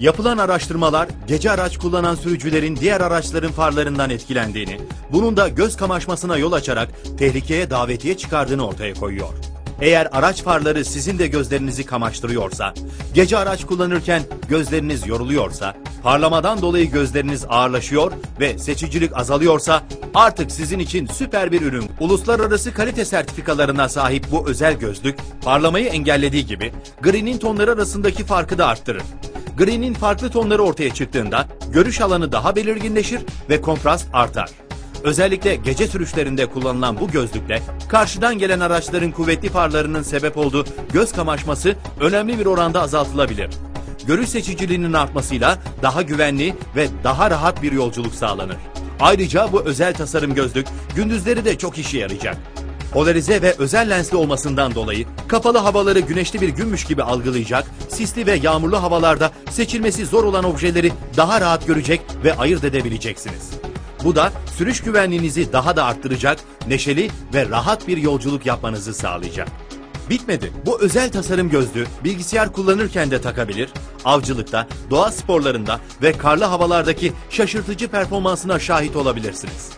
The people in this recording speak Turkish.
Yapılan araştırmalar gece araç kullanan sürücülerin diğer araçların farlarından etkilendiğini, bunun da göz kamaşmasına yol açarak tehlikeye davetiye çıkardığını ortaya koyuyor. Eğer araç farları sizin de gözlerinizi kamaştırıyorsa, gece araç kullanırken gözleriniz yoruluyorsa, parlamadan dolayı gözleriniz ağırlaşıyor ve seçicilik azalıyorsa artık sizin için süper bir ürün. Uluslararası kalite sertifikalarına sahip bu özel gözlük parlamayı engellediği gibi gri'nin tonları arasındaki farkı da arttırır. Gri'nin farklı tonları ortaya çıktığında görüş alanı daha belirginleşir ve kontrast artar. Özellikle gece sürüşlerinde kullanılan bu gözlükle karşıdan gelen araçların kuvvetli farlarının sebep olduğu göz kamaşması önemli bir oranda azaltılabilir. Görüş seçiciliğinin artmasıyla daha güvenli ve daha rahat bir yolculuk sağlanır. Ayrıca bu özel tasarım gözlük gündüzleri de çok işe yarayacak. Polarize ve özel lensli olmasından dolayı kapalı havaları güneşli bir günmüş gibi algılayacak, sisli ve yağmurlu havalarda seçilmesi zor olan objeleri daha rahat görecek ve ayırt edebileceksiniz. Bu da sürüş güvenliğinizi daha da arttıracak, neşeli ve rahat bir yolculuk yapmanızı sağlayacak. Bitmedi. Bu özel tasarım gözlüğü bilgisayar kullanırken de takabilir, avcılıkta, doğa sporlarında ve karlı havalardaki şaşırtıcı performansına şahit olabilirsiniz.